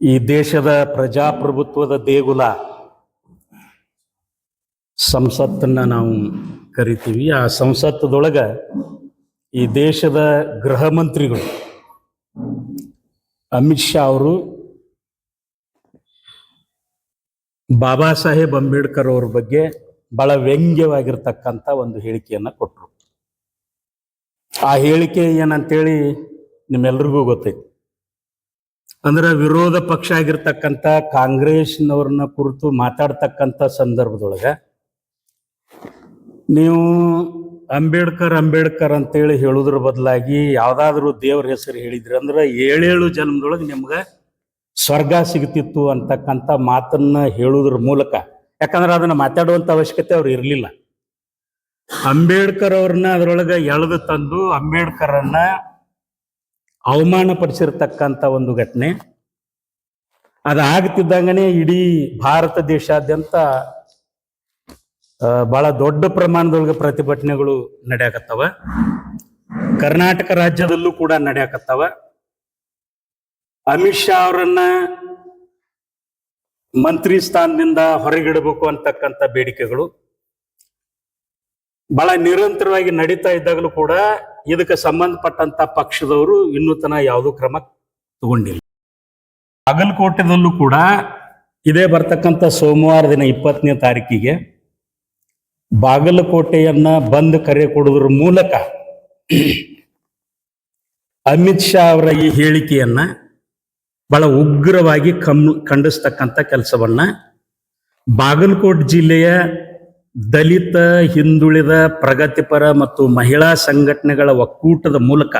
ಈ ದೇಶದ ಪ್ರಜಾಪ್ರಭುತ್ವದ ದೇಗುಲ ಸಂಸತ್ತನ್ನ ನಾವು ಕರಿತೀವಿ. ಆ ಸಂಸತ್ತದೊಳಗ ಈ ದೇಶದ ಗೃಹ ಮಂತ್ರಿಗಳು ಅಮಿತ್ ಶಾ ಅವರು, ಬಾಬಾ ಸಾಹೇಬ್ ಅಂಬೇಡ್ಕರ್ ಅವ್ರ ಬಗ್ಗೆ ಬಹಳ ವ್ಯಂಗ್ಯವಾಗಿರ್ತಕ್ಕಂಥ ಒಂದು ಹೇಳಿಕೆಯನ್ನ ಕೊಟ್ಟರು ಆ ಹೇಳಿಕೆ ಏನಂತೇಳಿ ನಿಮ್ಮೆಲ್ರಿಗೂ ಗೊತ್ತೈತಿ. ಅಂದ್ರೆ ವಿರೋಧ ಪಕ್ಷ ಆಗಿರ್ತಕ್ಕಂಥ ಕಾಂಗ್ರೆಸ್ನವ್ರನ್ನ ಕುರಿತು ಮಾತಾಡ್ತಕ್ಕಂಥ ಸಂದರ್ಭದೊಳಗೆ ನೀವು ಅಂಬೇಡ್ಕರ್ ಅಂಬೇಡ್ಕರ್ ಅಂತೇಳಿ ಹೇಳುದ್ರ ಬದಲಾಗಿ ಯಾವ್ದಾದ್ರು ದೇವ್ರ ಹೆಸರು ಹೇಳಿದ್ರಿ ಅಂದ್ರೆ ಏಳೇಳು ಜನ್ಮದೊಳಗೆ ನಿಮ್ಗೆ ಸ್ವರ್ಗ ಸಿಗ್ತಿತ್ತು ಅಂತಕ್ಕಂಥ ಮಾತನ್ನ ಹೇಳುದ್ರ ಮೂಲಕ. ಯಾಕಂದ್ರೆ ಅದನ್ನ ಮಾತಾಡುವಂಥ ಅವಶ್ಯಕತೆ ಅವ್ರು ಇರಲಿಲ್ಲ. ಅಂಬೇಡ್ಕರ್ ಅವ್ರನ್ನ ಅದರೊಳಗೆ ಎಳೆದು ತಂದು ಅಂಬೇಡ್ಕರನ್ನ ಅವಮಾನ ಪಡಿಸಿರ್ತಕ್ಕಂಥ ಒಂದು ಘಟನೆ. ಅದಾಗ್ತಿದ್ದಂಗನೆ ಇಡೀ ಭಾರತ ದೇಶಾದ್ಯಂತ ಬಹಳ ದೊಡ್ಡ ಪ್ರಮಾಣದೊಳಗೆ ಪ್ರತಿಭಟನೆಗಳು ನಡೆಯಕತ್ತವ. ಕರ್ನಾಟಕ ರಾಜ್ಯದಲ್ಲೂ ಕೂಡ ನಡೆಯಕತ್ತವ. ಅಮಿತ್ ಶಾ ಅವರನ್ನ ಮಂತ್ರಿ ಸ್ಥಾನದಿಂದ ಹೊರಗಿಡಬೇಕು ಅಂತಕ್ಕಂಥ ಬೇಡಿಕೆಗಳು. ಬಹಳ ನಿರಂತರವಾಗಿ ನಡೀತಾ ಇದ್ದಾಗಲೂ ಕೂಡ ಇದಕ್ಕೆ ಸಂಬಂಧಪಟ್ಟಂತ ಪಕ್ಷದವರು ಇನ್ನೂ ತನ ಯಾವುದೂ ಕ್ರಮ ತಗೊಂಡಿಲ್ಲ. ಬಾಗಲಕೋಟೆದಲ್ಲೂ ಕೂಡ ಇದೇ ಬರ್ತಕ್ಕಂತ ಸೋಮವಾರ ದಿನ ಇಪ್ಪತ್ತನೇ ತಾರೀಕಿಗೆ ಬಾಗಲಕೋಟೆಯನ್ನ ಬಂದ್ ಕರೆ ಕೊಡೋದ್ರ ಮೂಲಕ ಅಮಿತ್ ಶಾ ಅವರ ಈ ಹೇಳಿಕೆಯನ್ನ ಬಹಳ ಉಗ್ರವಾಗಿ ಕಮ್ ಖಂಡಿಸ್ತಕ್ಕಂಥ ಕೆಲಸವನ್ನ ಬಾಗಲಕೋಟೆ ಜಿಲ್ಲೆಯ ದಲಿತ, ಹಿಂದುಳಿದ, ಪ್ರಗತಿಪರ ಮತ್ತು ಮಹಿಳಾ ಸಂಘಟನೆಗಳ ಒಕ್ಕೂಟದ ಮೂಲಕ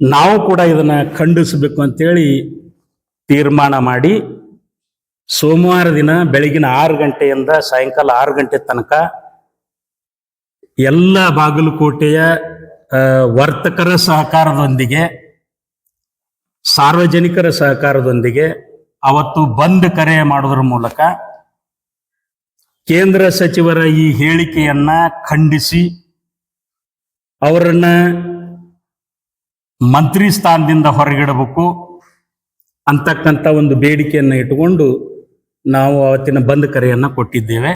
ನಾವು ಕೂಡ ಇದನ್ನ ಖಂಡಿಸಬೇಕು ಅಂತೇಳಿ ತೀರ್ಮಾನ ಮಾಡಿ ಸೋಮವಾರ ದಿನ ಬೆಳಗಿನ ಆರು ಗಂಟೆಯಿಂದ ಸಾಯಂಕಾಲ ಆರು ಗಂಟೆ ತನಕ ಎಲ್ಲ ಬಾಗಲಕೋಟೆಯ ವರ್ತಕರ ಸಹಕಾರದೊಂದಿಗೆ, ಸಾರ್ವಜನಿಕರ ಸಹಕಾರದೊಂದಿಗೆ ಅವತ್ತು ಬಂದ್ ಕರೆ ಮಾಡೋದ್ರ ಮೂಲಕ ಕೇಂದ್ರ ಸಚಿವರ ಈ ಹೇಳಿಕೆಯನ್ನ ಖಂಡಿಸಿ ಅವರನ್ನ ಮಂತ್ರಿ ಸ್ಥಾನದಿಂದ ಹೊರಗಿಡಬೇಕು ಅಂತಕ್ಕಂಥ ಒಂದು ಬೇಡಿಕೆಯನ್ನು ಇಟ್ಟುಕೊಂಡು ನಾವು ಅವತ್ತಿನ ಬಂದ್ ಕರೆಯನ್ನ ಕೊಟ್ಟಿದ್ದೇವೆ.